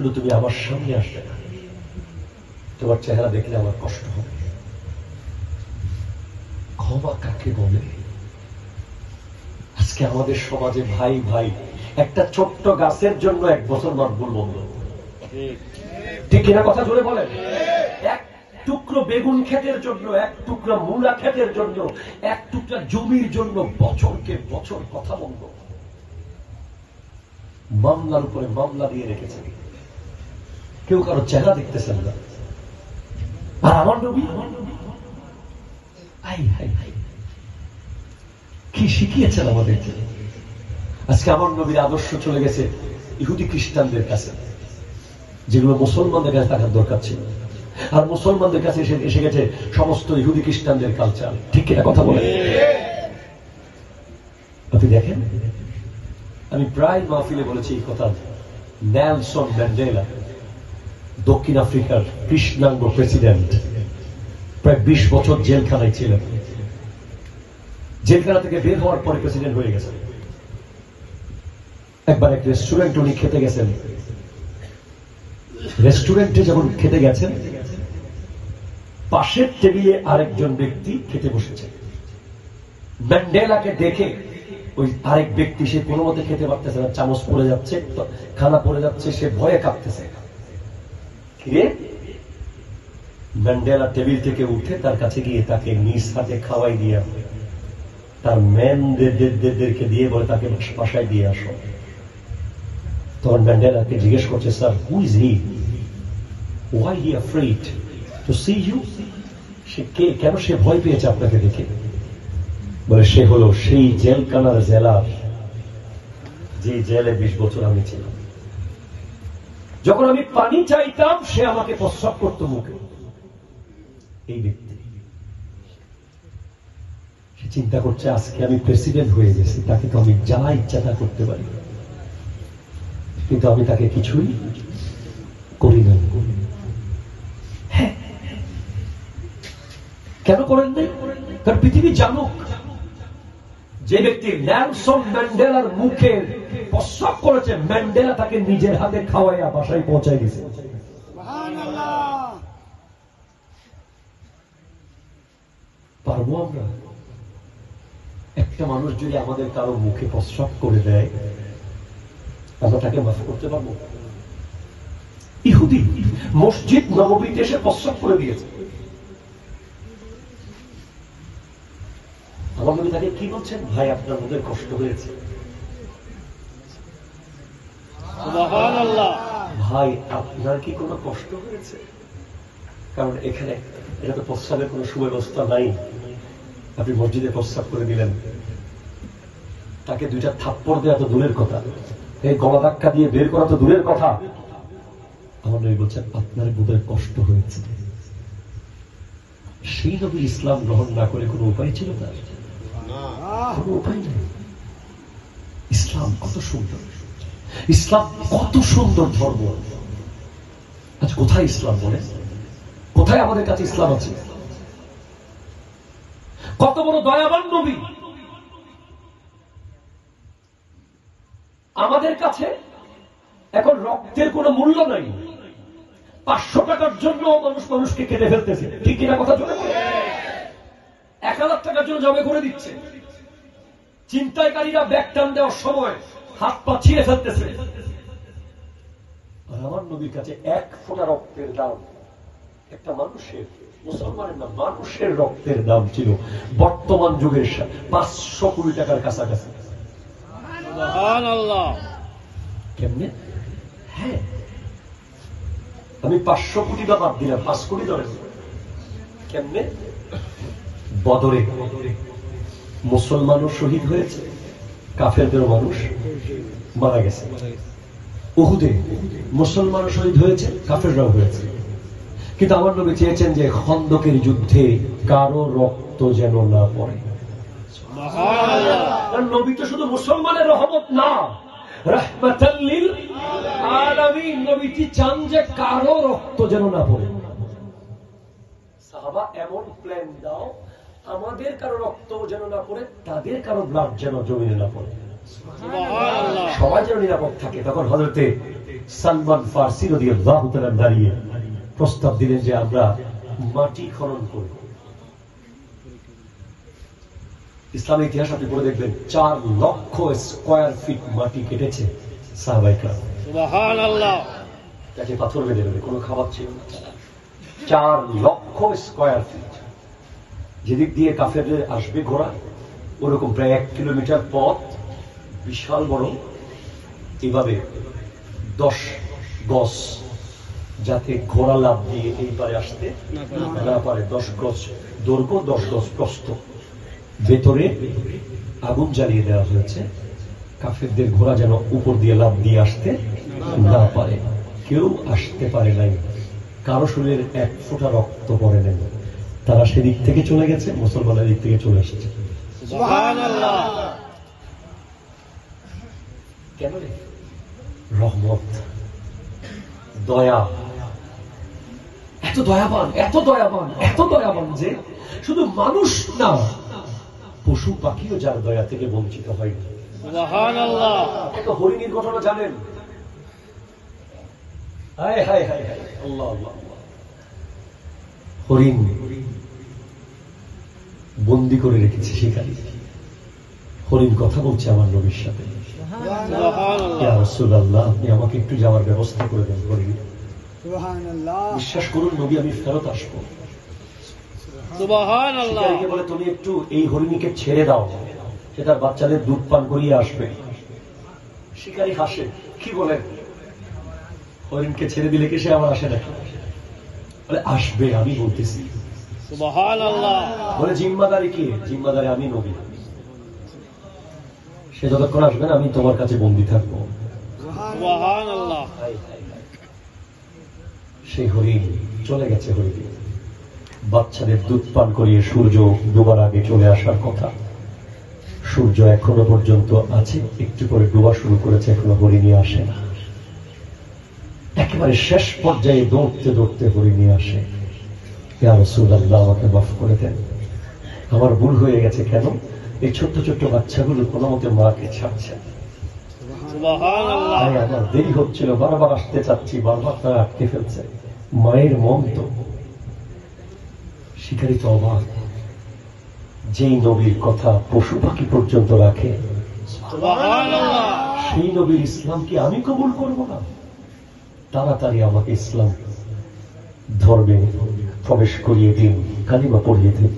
শুধু তুমি আমার সামনে আসবে না, তোমার চেহারা দেখলে আমার কষ্ট হবে। ক্ষমা কাকে বলে? আজকে আমাদের সমাজে ভাই ভাই, একটা ছোট্ট গাছের জন্য এক বছর মাতবুল বন্ধ। ঠিক কিনা কথা জোরে বলেন? এক টুকরো বেগুন ক্ষেতের জন্য, এক টুকরো মূলা ক্ষেতের জন্য, এক টুকরা জমির জন্য বছরকে বছর কথা বন্ধ। মামলার উপরে মামলা দিয়ে রেখেছে। কেউ কারও চেহারা দেখতেছেন না। আর আমার নবী? আই হাই কি শিখিয়েছেন আমাদেরকে আজকে আমার নবীর আদর্শ চলে গেছে ইহুদি খ্রিস্টানদের কাছে, যেগুলো মুসলমানদের কাছে থাকার দরকার ছিল। আর মুসলমানদের কাছে এসে এসে গেছে সমস্ত ইহুদি খ্রিস্টানদের কালচার ঠিক কিনা কথা বলে আপনি দেখেন? আমি প্রায় মাহফিলে বলেছি এই কথা। Nelson Mandela. দক্ষিণ আফ্রিকার কৃষ্ণাঙ্গ প্রেসিডেন্ট। প্রায় বিশ বছর জেলখানায় ছিলেন। জেলখানা থেকে বের হওয়ার পরে প্রেসিডেন্ট হয়ে গেছেন। একবার এক রেস্টুরেন্ট উনি খেতে গেছেন। রেস্টুরেন্টে যখন খেতে গেছেন, পাশের টেবিলে আরেকজন ব্যক্তি খেতে বসেছে। ম্যান্ডেলাকে দেখে ওই আরেক ব্যক্তি সে কোনো মতে খেতে পারতেছে না, চামচ পড়ে যাচ্ছে, খানা পড়ে যাচ্ছে, সে ভয়ে কাঁপতেছে। কিরে ম্যান্ডেলা টেবিল থেকে উঠে তার কাছে গিয়ে তাকে নিজ হাতে খাওয়াই দিয়ে তার ম্যানদেরকে দিয়ে বলে তাকে বাসায় দিয়ে আসো। তখন ম্যান্ডেলাকে জিজ্ঞেস করছে sir who is he why he afraid to see you সে কে, কেন সে ভয় পেয়েছে আপনাকে দেখে? বলে, সে হলো সেই জেলখানার জেলার, যে জেলে বিশ বছর আমি ছিলাম। যখন আমি পানি চাইতাম, সে আমাকে প্রস্রাব করতো মুখে। এই ব্যক্তি। সে চিন্তা করছে, আজকে আমি প্রেসিডেন্ট হয়ে গেছি, তাকে তো আমি যা ইচ্ছা তা করতে পারি। কিন্তু আমি তাকে কিছুই করি না হ্যাঁ। কেন করেন নাই? কারণ পৃথিবী জানুক। যে ব্যক্তি ন্যালসন ম্যান্ডেলার মুখে প্রস্রাব করেছে। ম্যান্ডেলা তাকে নিজের হাতে খাওয়াইয়া বাসায় পৌঁছায় দিছে। পারব আমরা? একটা মানুষ যদি আমাদের কারও মুখে প্রস্রাব করে দেয় আমরা তাকে মাফ করতে পারব? ইহুদি মসজিদ নবমীতে এসে প্রস্রাব করে দিয়েছে। আমার নবী তাকে কি বলছেন? ভাই আপনার মধ্যে কষ্ট হয়েছে। ভাই, আপনার কি কোনো কষ্ট হয়েছে? কারণ এখানে এটা তো প্রস্রাবের কোনো সুব্যবস্থা নাই। আপনি মসজিদে প্রস্রাব করে দিলেন। তাকে দুইটা থাপ্পড় দেওয়া তো দূরের কথা। এই গলা ধাক্কা দিয়ে বের করা তো দূরের কথা। আমার নবী বলছেন, আপনার বোধহয় কষ্ট হয়েছে। সেই নবী ইসলাম গ্রহণ না করে কোনো উপায় ছিল তার? কোনো উপায় নেই। ইসলাম কত সুন্দর। ইসলাম কত সুন্দর ধর্ম। আজ কোথায় ইসলাম বলে কোথায় আমাদের কাছে ইসলাম আছে? কত বড় দয়াবান নবী। আমাদের কাছে এখন রক্তের কোনো মূল্য নাই। পাঁচশো টাকার জন্য মানুষ মানুষকে কেটে ফেলতেছে। ঠিক কিনা কথা চলে এক হাজার টাকার জন্য জমে করে দিচ্ছে। চিন্তায়কারীরা ব্যাগ টান দেওয়ার সময় হাত পা ছিঁড়ে ফেলতেছে। আর আমার নবীর কাছে এক ফোঁটা রক্তের দাম। একটা মানুষের মুসলমানের না মানুষের রক্তের দাম ছিল বর্তমান যুগের পাঁচশো কোটি টাকার কাছাকাছি। কেমনে? হ্যাঁ। আমি পাঁচশো কোটি বা বাদ দিলাম পাঁচ কোটি ধরে। কেমনে? বদরে। মুসলমানও শহীদ হয়েছে কাফেরদের মানুষ। মারা গেছে। উহুদে মুসলমানও শহীদ হয়েছে কাফেররাও হয়েছে। কিন্তু আমার নবী চেয়েছেন যে খন্দকের যুদ্ধে কারও রক্ত যেন না পড়ে। নবী তো শুধু মুসলমানের রহমত না রাহমাতাল্লিল চান যে কারও রক্ত যেন না পড়ে? সাহাবা এমন প্ল্যান দাও আমাদের কারও রক্ত যেন না পড়ে তাদের কারও ব্লাড যেন জমিনে না পড়ে। সবাই যেন নিরাপদ থাকে। তখন হজরতে সালমান ফার্সি আল্লাহ দাঁড়িয়ে প্রস্তাব দিলেন যে আমরা মাটি খনন করব। ইসলামের ইতিহাস আপনি পড়ে দেখবেন চার লক্ষ স্কোয়ার ফিট মাটি কেটেছে সাহবাইকরা তাকে পাথর বেঁধে দেবে কোনো খাবার ছিল না। চার লক্ষ স্কোয়ার ফিট। যেদিক দিয়ে কাফেরদের আসবে ঘোড়া ওরকম প্রায় এক কিলোমিটার পথ বিশাল বড়। এইভাবে দশ গজ যাতে ঘোড়া লাভ দিয়ে এই পারে আসতে না পারে। দশ গজ দৈর্ঘ্য দশ গজ প্রস্থ। ভেতরে আগুন জ্বালিয়ে দেওয়া হয়েছে। কাফেরদের ঘোড়া যেন উপর দিয়ে লাভ দিয়ে আসতে না পারে। কেউ আসতে পারে নাই। কারও শরীরের এক ফোঁটা রক্ত পড়ে নেই। তারা সেদিক থেকে চলে গেছে মুসলমানের দিক থেকে চলে এসেছে। কেন রে? রহমত। দয়া। এত দয়াবান এত দয়াবান এত দয়াবান যে শুধু মানুষ না পশু পাখিও যার দয়া থেকে বঞ্চিত হয়নি। একটা হরিণীর ঘটনা জানেন? হায় হায় হায় হায়। আল্লাহ আল্লাহ আল্লাহ। হরিণ বন্দি করে রেখেছে শিকারী হরিণ কথা বলছে আমার নবীর সাথে। আপনি আমাকে একটু যাওয়ার ব্যবস্থা করে দেন হরিণ বিশ্বাস করুন নবী আমি ফেরত আসব। বলে তুমি একটু এই হরিণীকে ছেড়ে দাও সে তার বাচ্চাদের দুধ পান করিয়ে আসবে। শিকারী হাসে কি বলেন হরিণকে ছেড়ে দিলে কি সে আমার আসে না বলে আসবে আমি বলতেছি। বলে জিম্মাদারি কি? জিম্মাদারি আমি নবী। সে যতক্ষণ আসবে না আমি তোমার কাছে বন্দি থাকব। সেই হরিণ চলে গেছে হরিণ। বাচ্চাদের দুধ পান করিয়ে সূর্য ডোবার আগে চলে আসার কথা। সূর্য এখনও পর্যন্ত আছে একটু করে ডোবা শুরু করেছে এখনও হরিণী আসে না। একেবারে শেষ পর্যায়ে দৌড়তে দৌড়তে হরিণী আসে। ইয়া আমাকে মাফ করে দেন। আমার ভুল হয়ে গেছে কেন? এই ছোট্ট ছোট্ট বাচ্চাগুলো কোনো মতে মাকে ছাড়ছে। আমার দেরি হচ্ছিল বারবার আসতে চাচ্ছি বারবার তারা আটকে ফেলছে। মায়ের মন তো। শিকারী তো অবাক। যেই নবীর কথা পশু পাখি পর্যন্ত রাখে সেই নবীর ইসলাম কি আমি কবুল করব না? তাড়াতাড়ি আমাকে ইসলাম ধর্মে প্রবেশ করিয়ে দিন কালিমা পড়িয়ে দিন।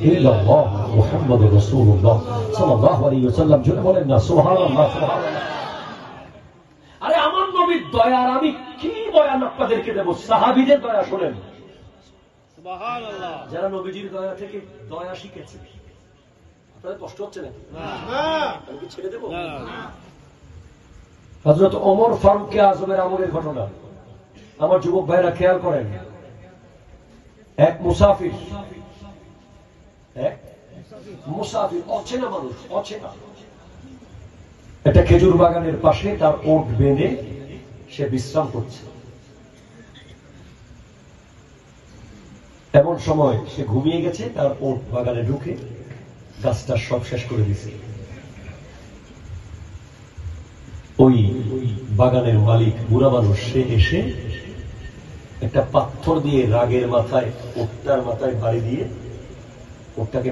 ইল্লাল্লাহ মুহাম্মাদুর রাসূলুল্লাহ সাল্লাল্লাহু আলাইহি ওয়াসাল্লাম বলেন না সুবহানাল্লাহ সুবহানাল্লাহ আরে আমার নবীর আমি কি বয়ান আপনাদেরকে দেব? সাহাবীদের দয়া শোনেন। সুবহান আল্লাহ। যারা নবীজির দয়া থেকে দয়া শিখেছে আপনাদের কষ্ট হচ্ছে নাকি? না। আমি কি ছেড়ে দেবো? না। হজরত ওমর ফারুককে আজমের আমলের ঘটনা। আমার যুবক ভাইরা খেয়াল করেন। এক মুসাফির এক মুসাফির অচেনা মানুষ, অচেনা। খেজুর বাগানের পাশে তার ওট সে বিশ্রাম করছে। এমন সময় সে ঘুমিয়ে গেছে, তার ওট বাগানে ঢুকে গাছটা সব শেষ করে দিছে ওই বাগানের মালিক, বুড়া মানুষ, সে এসে একটা পাথর দিয়ে রাগের মাথায় ওটার মাথায় বাড়ি দিয়ে 곱다기